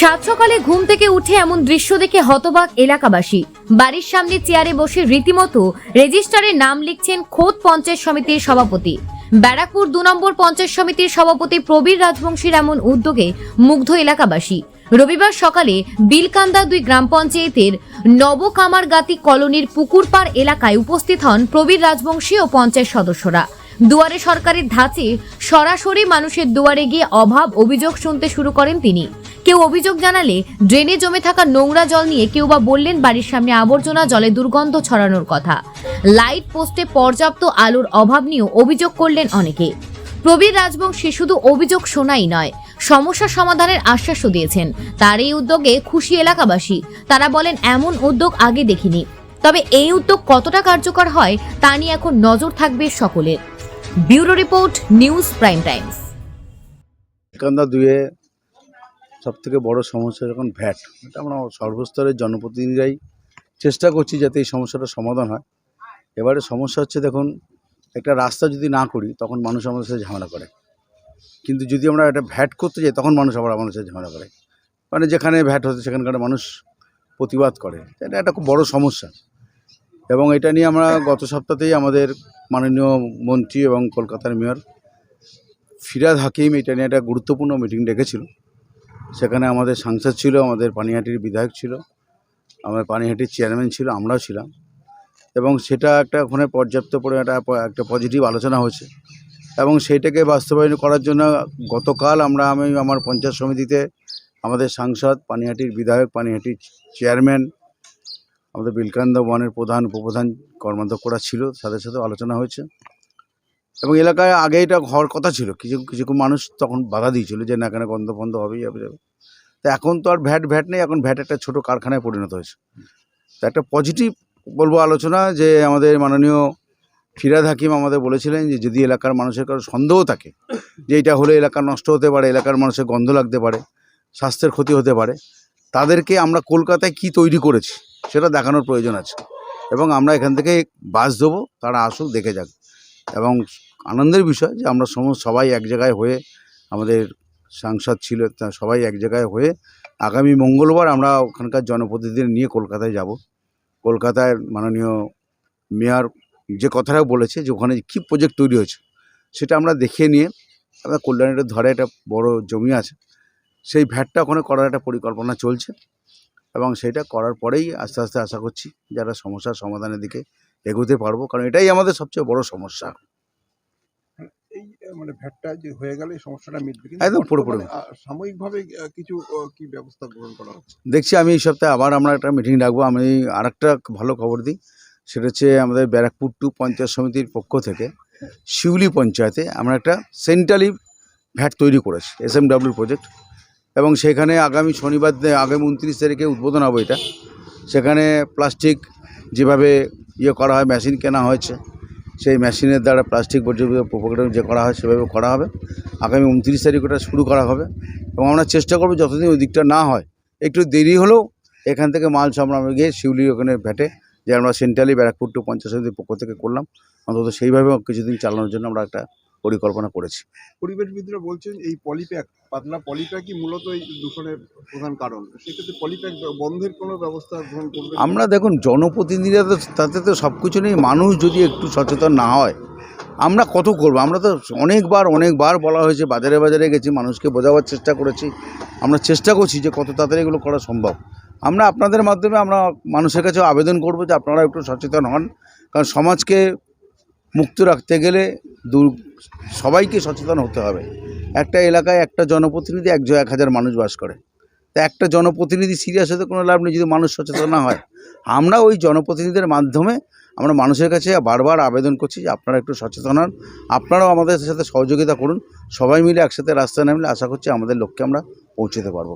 সাত সকালে ঘুম থেকে উঠে এমন দৃশ্য দেখে হতবাক এলাকাবাসী। বাড়ির সামনে চেয়ারে বসে রীতিমতো রেজিস্টারে নাম লিখছেন খোদ পঞ্চায়েত সমিতির সভাপতি। ব্যারাকপুর দু নম্বর পঞ্চায়েত সমিতির সভাপতি প্রবীর রাজবংশীর এমন উদ্যোগে মুগ্ধ এলাকাবাসী। রবিবার সকালে বিলকান্দা দুই গ্রাম পঞ্চায়েতের নবকামারগাতি কলোনির পুকুরপাড় এলাকায় উপস্থিত হন প্রবীর রাজবংশী ও পঞ্চায়েত সদস্যরা। দুয়ারে সরকারের ধাঁচে সরাসরি মানুষের দুয়ারে গিয়ে অভাব অভিযোগ শুনতে শুরু করেন তিনি। কেউ অভিযোগ জানালে ড্রেনে জমে থাকা নোংরা জল নিয়ে কেউ বা বললেন বাড়ির সামনে আবর্জনা, জলে দুর্গন্ধ ছড়ানোর কথা। লাইট পোস্টে পর্যাপ্ত আলোর অভাব নিয়েও অভিযোগ করলেন অনেকে। প্রবীর রাজবংশী শুধু অভিযোগ শোনাই নয়, সমস্যা সমাধানের আশ্বাসও দিয়েছেন। তার এই উদ্যোগে খুশি এলাকাবাসী। তারা বলেন, এমন উদ্যোগ আগে দেখিনি। তবে এই উদ্যোগ কতটা কার্যকর হয় তা নিয়ে এখন নজর থাকবে সকলের। Bureau report, news prime times. কান্দা দুয়ে সব থেকে বড় সমস্যা যখন ভ্যাট, এটা আমরা সর্বস্তরের জনপ্রতিনিধিরাই চেষ্টা করছি যাতে এই সমস্যাটা সমাধান হয়। এবারে সমস্যা হচ্ছে দেখুন, একটা রাস্তা যদি না করি, তখন মানুষ আমাদের সাথে ঝামেলা করে। কিন্তু যদি আমরা একটা ভ্যাট করতে যাই, তখন মানুষ আবার আমাদের সাথে ঝামেলা করে। মানে যেখানে ভ্যাট হচ্ছে, সেখানকার মানুষ প্রতিবাদ করে। এটা একটা খুব বড় সমস্যা। এবং এটা নিয়ে আমরা গত সপ্তাহতেই আমাদের মাননীয় মন্ত্রী এবং কলকাতার মেয়র ফিরাদ হাকিম, এটা নিয়ে একটা গুরুত্বপূর্ণ মিটিং ডেকেছিল। সেখানে আমাদের সাংসদ ছিল, আমাদের পানিহাটির বিধায়ক ছিল, আমাদের পানিহাটির চেয়ারম্যান ছিল, আমরাও ছিলাম। এবং সেটা একটা ওখানে পর্যাপ্ত পরিমাণে একটা পজিটিভ আলোচনা হয়েছে। এবং সেইটাকে বাস্তবায়ন করার জন্য গতকাল আমরা, আমি আমার পঞ্চায়েত সমিতিতে আমাদের সাংসদ, পানিহাটির বিধায়ক, পানিহাটির চেয়ারম্যান, আমাদের বিলকান্দ বনের প্রধান, উপপ্রধান কর্মাধ্যক্ষরা ছিল, তাদের সাথে আলোচনা হয়েছে। এবং এলাকায় আগে এটা হওয়ার কথা ছিল। কিছু কিছু মানুষ তখন বাধা দিয়েছিল যে না, এখানে গন্ধ ফন্ধ হবেই হবে যাবে। তা এখন তো আর ভ্যাট ভ্যাট নেই। এখন ভ্যাট একটা ছোট কারখানায় পরিণত হয়েছে। তো একটা পজিটিভ বলব আলোচনা যে, আমাদের মাননীয় ফিরাদ হাকিম আমাদের বলেছিলেন যে, যদি এলাকার মানুষের কারও সন্দেহ থাকে যে, এটা হলে এলাকা নষ্ট হতে পারে, এলাকার মানুষের গন্ধ লাগতে পারে, স্বাস্থ্যের ক্ষতি হতে পারে, তাদেরকে আমরা কলকাতায় কি তৈরি করেছি সেটা দেখানোর প্রয়োজন আছে। এবং আমরা এখান থেকে বাস দেবো তারা আসুক, দেখে যাক। এবং আনন্দের বিষয় যে আমরা সমস্ত সবাই এক জায়গায় হয়ে আমাদের সাংসদ ছিল, তা সবাই এক জায়গায় হয়ে আগামী মঙ্গলবার আমরা ওখানকার জনপ্রতিনিধিদের নিয়ে কলকাতায় যাব। কলকাতায় মাননীয় মেয়র যে কথাটা বলেছে যে ওখানে কী প্রজেক্ট তৈরি হয়েছে, সেটা আমরা দেখিয়ে নিয়ে আমরা কল্যাণীর ধরে একটা বড় জমি আছে, সেই ভ্যাটটা ওখানে করার একটা পরিকল্পনা চলছে এবং সেটা করার পরেই আস্তে আস্তে আশা করছি যারা সমস্যার সমাধানের দিকে এগোতে পারব কারণ এটাই আমাদের সবচেয়ে বড় সমস্যা। এই মানে ভ্যাটটা যে হয়ে গেলে সমস্যাটা মিটবে। একদম পুরোপুরি। সাময়িকভাবে কিছু কি ব্যবস্থা গ্রহণ করা হচ্ছে? দেখছি আমি এই সপ্তাহে আবার আমরা একটা মিটিং ডাকবো আমি আরেকটা ভালো খবর দিই। সেটা হচ্ছে আমাদের ব্যারাকপুর টু পঞ্চায়েত সমিতির পক্ষ থেকে শিউলি পঞ্চায়েতে আমরা একটা সেন্ট্রালি ভ্যাট তৈরি করেছি এস এম ডাব্লিউ প্রজেক্ট এবং সেখানে আগামী শনিবার আগামী উনত্রিশ তারিখে উদ্বোধন হবে এটা। সেখানে প্লাস্টিক যেভাবে ইয়ে করা হয়, মেশিন কেনা হয়েছে। সেই মেশিনের দ্বারা প্লাস্টিক বর্জ্য প্রোগ্রাম যে করা হয়, সেভাবে করা হবে। আগামী উনত্রিশ তারিখ ওটা শুরু করা হবে। এবং আমরা চেষ্টা করব যতদিন ওই দিকটা না হয়, একটু দেরি হলেও এখান থেকে মাল আমরা গিয়ে শিউলি ওখানে ভেটে, যে আমরা সেন্ট্রালি ব্যারাকপুর টু পঞ্চাশ পক্ষ থেকে করলাম। অন্তত সেইভাবে কিছুদিন চালানোর জন্য আমরা একটা পরিকল্পনা করেছি। পরিবেশবিদরা বলছেন এই পলিপ্যাক পাতলা পলিপ্যাকই মূলত এই দূষণের প্রধান কারণ। সেক্ষেত্রে পলিপ্যাক বন্ধের কোনো ব্যবস্থা গ্রহণ করবে আমরা দেখুন জনপ্রতিনিধিরা তো তাতে তো সব কিছু নেই মানুষ যদি একটু সচেতন না হয় আমরা কত করব? আমরা তো অনেকবার অনেকবার বলা হয়েছে বাজারে বাজারে গেছি মানুষকে বোঝাবার চেষ্টা করেছি। আমরা চেষ্টা করছি যে কত তাড়াতাড়ি এগুলো করা সম্ভব। আমরা আপনাদের মাধ্যমে আমরা মানুষের কাছে আবেদন করব যে আপনারা একটু সচেতন হন। কারণ সমাজকে মুক্ত রাখতে গেলে দূর, সবাইকে সচেতন হতে হবে। একটা এলাকায় একটা জনপ্রতিনিধি এক এক হাজার মানুষ বাস করে। তা একটা জনপ্রতিনিধি সিরিয়াস হতে কোনো লাভ নেই যদি মানুষ সচেতন না হয়। আমরা ওই জনপ্রতিনিধিদের মাধ্যমে আমরা মানুষের কাছে বারবার আবেদন করছি যে আপনারা একটু সচেতন হন। আপনারাও আমাদের সাথে সহযোগিতা করুন। সবাই মিলে একসাথে রাস্তায় নামলে আশা করছি আমাদের লক্ষ্যে আমরা পৌঁছতে পারব।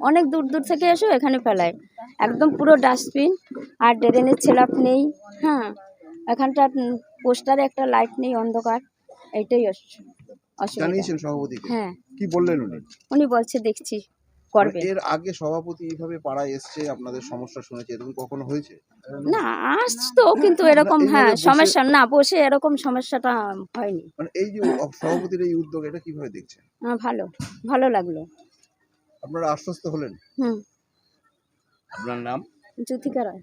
অনেক দূর দূর থেকে এসো এখানে ফেলায়। একদম পুরো ডাস্টবিন আর ড্রেনের ছেলাপ নেই হ্যাঁ। এখানটা পোস্টারে একটা লাইট নেই অন্ধকার এইটাই অসুবিধা। হ্যাঁ। কি বললেন উনি? উনি বলছে দেখছি করবে। এর আগে সভাপতি এইভাবে পাড়ায় এসছে আপনাদের সমস্যা শুনেছে এরকম কখনো হয়েছে? না আসতো কিন্তু এরকম হ্যাঁ সমস্যা না বসে এরকম সমস্যাটা হয়নি। মানে এই যে সভাপতির এই উদ্যোগ এটা কীভাবে দেখছেন? ভালো ভালো লাগল। আপনারা আশ্বস্ত হলেন। হুম। আপনার নাম? জ্যোতিকা রায়।